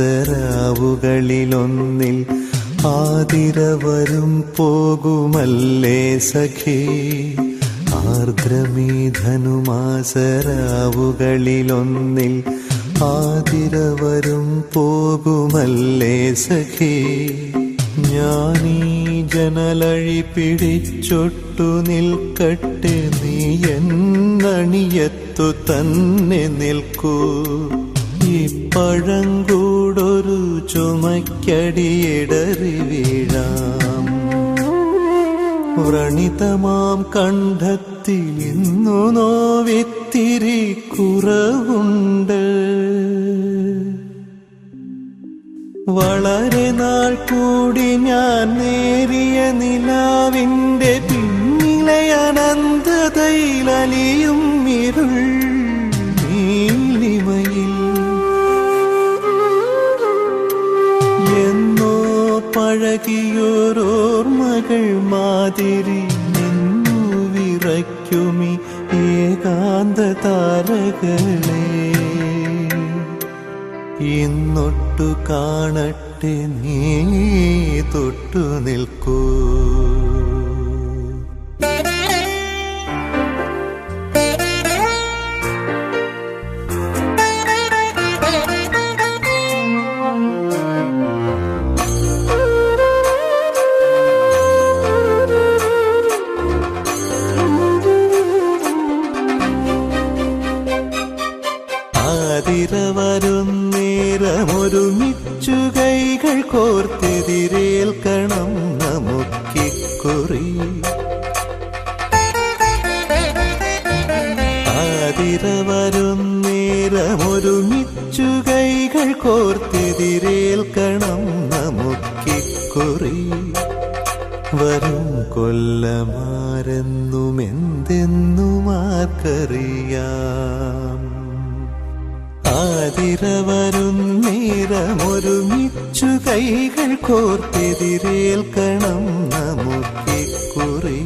ആതിര ആതിരവരും പോകുമല്ലേ സഖി? ആർദ്രമീധനുമാസരാവുകളിലൊന്നിൽ ആതിരവരും പോകുമല്ലേ സഖി? ഞാനീ ജനലഴി പിടിച്ചൊട്ടു നിൽക്കട്ടെ നീ എന്നണിയത്തു തന്നെ നിൽക്കൂ. പഴങ്കൂടൊരു ചുമക്കടിയിടറി വീഴാം. വ്രണിതമാം കണ്ഠത്തിൽ ഇന്നു നോവിത്തിരി കുറവുണ്ട്. വളരെ നാൾ കൂടി ഞാൻ നേരിയ നിലാവിന്റെ വിറയ്ക്കുമി ഏകാന്ത താരകളെ ഇന്നൊട്ടു കാണട്ടെ നീ തൊട്ടു നിൽക്കൂ. ആതിര വരുന്നേരമൊരുമിച്ചു കൈകൾ കോർത്തെതിരേൽക്കണം നമുക്കിക്കുറി. വരും കൊല്ലമാരെന്നും എന്തെന്നും ആർക്കറിയാം ആതിര വരും നേരമൊരുമിച്ചു കൈകൾ കോർത്തെതിരേൽക്കണം നമുക്കിക്കുറി.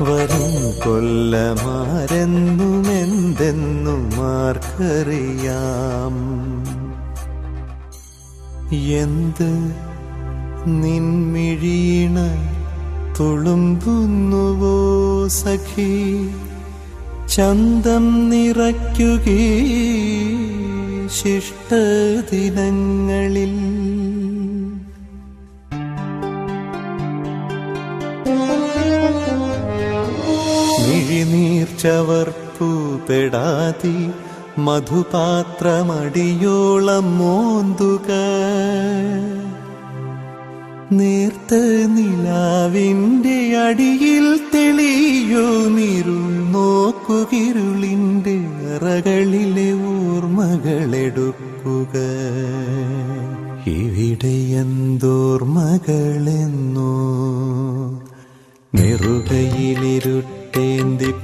വരും കൊല്ലമാരെന്നും എന്തെന്നും ആർക്കറിയാം? എന്ത് നിൻമിഴീണ തുളുമ്പുന്നുവോ സഖി? ചന്തം നിറയ്ക്കുകേ ശിഷ്ടദിനങ്ങളിൽ മിഴിനീർ ചവർപ്പു പെടാതി മധുപാത്രമടിയോളം മോന്തുക. നേർത്ത നിലാവിന്റെ അടിയിൽ തെളിയോ നിരു നോക്കുകിരുളിന്റെ അറകളിലെ ഓർമ്മകളെടുക്കുക ഇവിടെ എന്തോർമകളെന്നോ. നെറുകയിലിരുട്ടേന്തി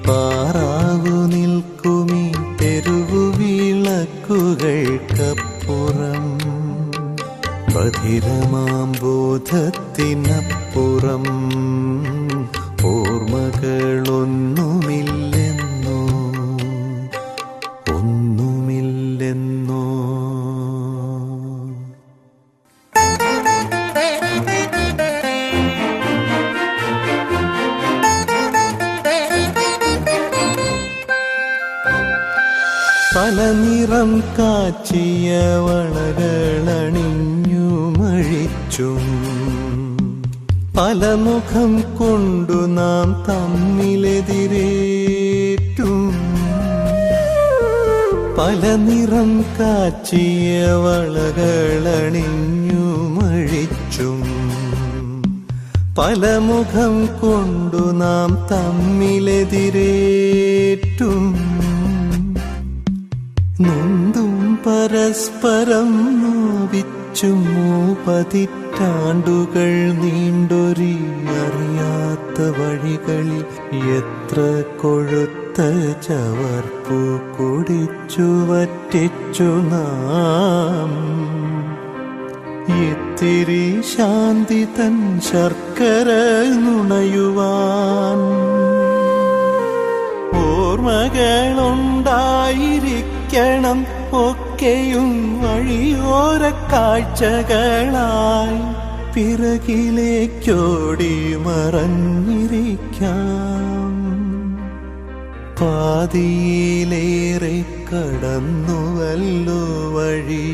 പാറാവു നിൽക്കുമീ തെരുവു വിളക്കുകൾക്കപ്പുറം ബധിരമാം ബോധത്തിനപ്പുറം. ഓർമ്മകളൊന്നുമില്ലെന്നോ വളകളണിഞ്ഞു മഴിച്ചും. പല മുഖം കൊണ്ടു നാം തമ്മിലെതിരേറ്റും. പല നിറം കാച്ചിയ വളകളണിഞ്ഞു മഴിച്ചും. പല മുഖം കൊണ്ടു നാം തമ്മിലെതിരേറ്റും. നൊന്തും പരസ്പരം നോവിച്ചും പതിറ്റാണ്ടുകൾ നീണ്ടൊരി അറിയാത്ത വഴികളിൽ എത്ര കൊഴുത്ത ചവർപ്പു കുടിച്ചു വറ്റിച്ചു നാം. ഇത്തിരി ശാന്തി തൻ ശർക്കര നുണയുവാൻ ഓർമ്മകളുണ്ടായിരിക്കണം ഒക്കെ ഒക്കെയും വഴിയോര കാഴ്ചകളായി പിറകിലേക്കോടി മറഞ്ഞിരിക്കാം. പാതിയിലേറെ കടന്നുവല്ലോ വഴി.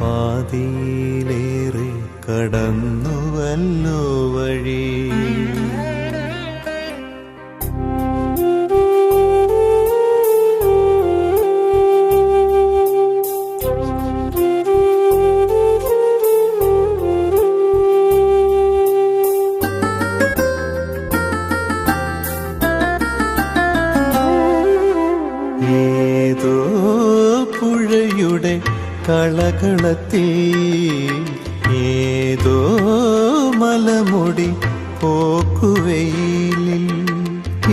പാതിയിലേറെ കടന്നുവല്ലോ വഴി. കളകളത്തിൽ ഏതോ മലമുടി പോക്കുവെയിലിൽ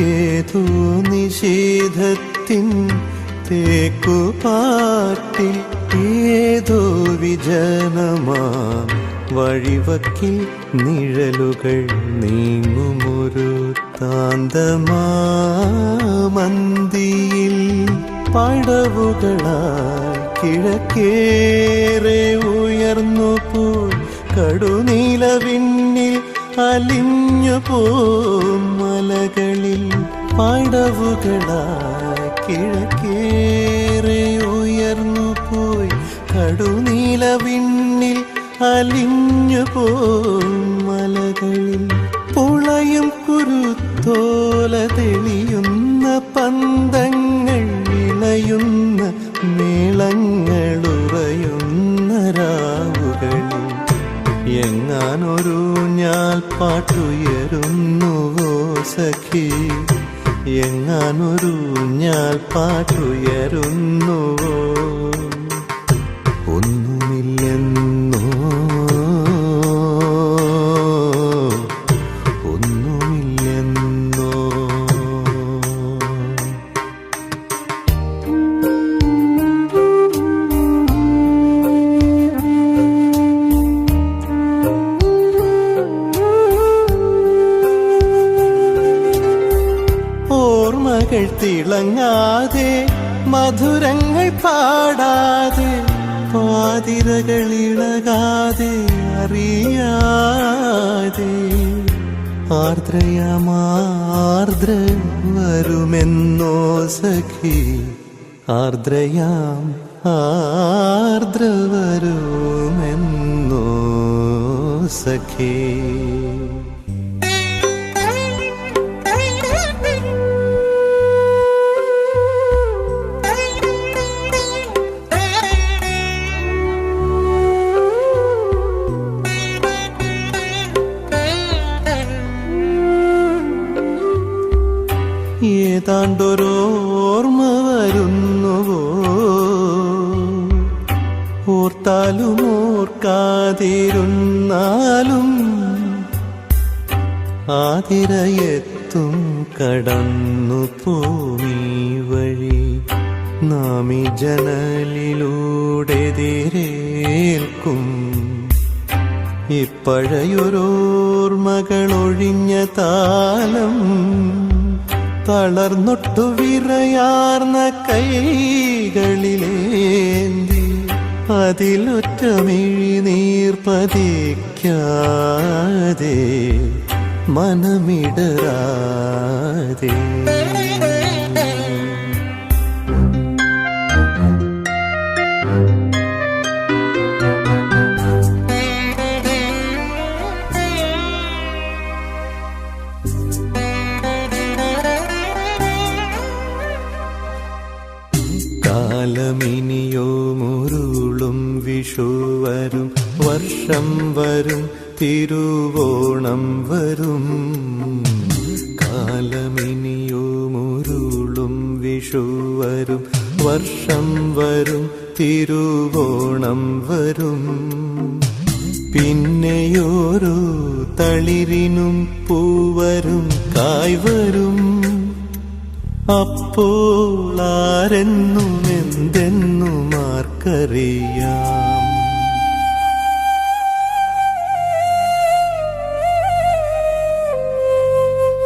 ഏതോ നിഷേധത്തിൻ തേക്കുപാട്ടിൽ ഏതോ വിജനമാ വഴിവക്കിൽ നിഴലുകൾ നീങ്ങുമൊരു താന്തമാ മന്തിയിൽ പടവുകളായി കിഴക്കേറെ ഉയർന്നു പോയി കടുനീലവിണ്ണിൽ അലിഞ്ഞു പോം. മലകളിൽ പടവുകളായി കിഴക്കേറെ ഉയർന്നു പോയി കടുനീലവിണ്ണിൽ അലിഞ്ഞു പോം. മലകളിൽ പുളയും കുരുത്തോല തെളിയുന്ന പന്തങ്ങൾ എങ്ങാനൊരു ഞാൻ പാട്ടുയരുന്നുവോ സഖി. എങ്ങാനൊരു ഞാൻ പാട്ടുയരുന്നുവോ മധുരങ്ങൾ പാടാതെ പാതിരകളിളകാതെ അറിയാതെ ആർദ്രയാമാർദ്ര വരുമെന്നോ സഖി. ആർദ്രയാം ആർദ്ര വരുമെന്നോ സഖി. ഓർത്താലും ഓർക്കാതിരുന്നാലും ആതിരയെത്തും കടന്നു പോമീ വഴി. നാമി ജനലിലൂടെ തിരേൽക്കും ഇപ്പഴയൊരോർമകളൊഴിഞ്ഞ താലം തളർന്നൊട്ടു വിറയാർന്ന കൈകളിലേന്തി അതിലൊറ്റ മിഴിനീർ മനമിടരാതെ. തിരുവോണം വരും. കാലമിനിയുമുരുളും വിഷു വരും വർഷം വരും തിരുവോണം വരും. പിന്നെയോരോ തളിരിനും പൂവരും കായ്വരും. അപ്പോൾ ആരെന്നും എന്തെന്നും ആർക്കറിയാം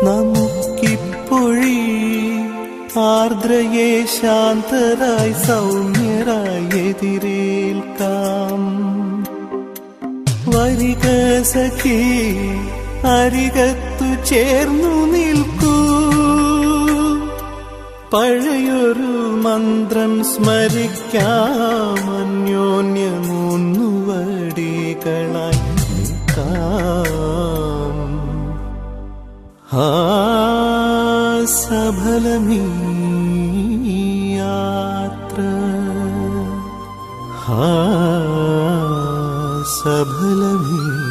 നമുക്കിപ്പൊഴി ആർദ്രയെ ശാന്തരായി സൗമ്യരായി എതിരേൽക്കാം. വരിക സഖി അരികത്തു ചേർന്നു നിൽക്കൂ. പഴയൊരു മന്ത്രം സ്മരിക്കാം അന്യോന്യമൂന്നുവടികളായി നിൽക്കാം. सफल मी हा सफल म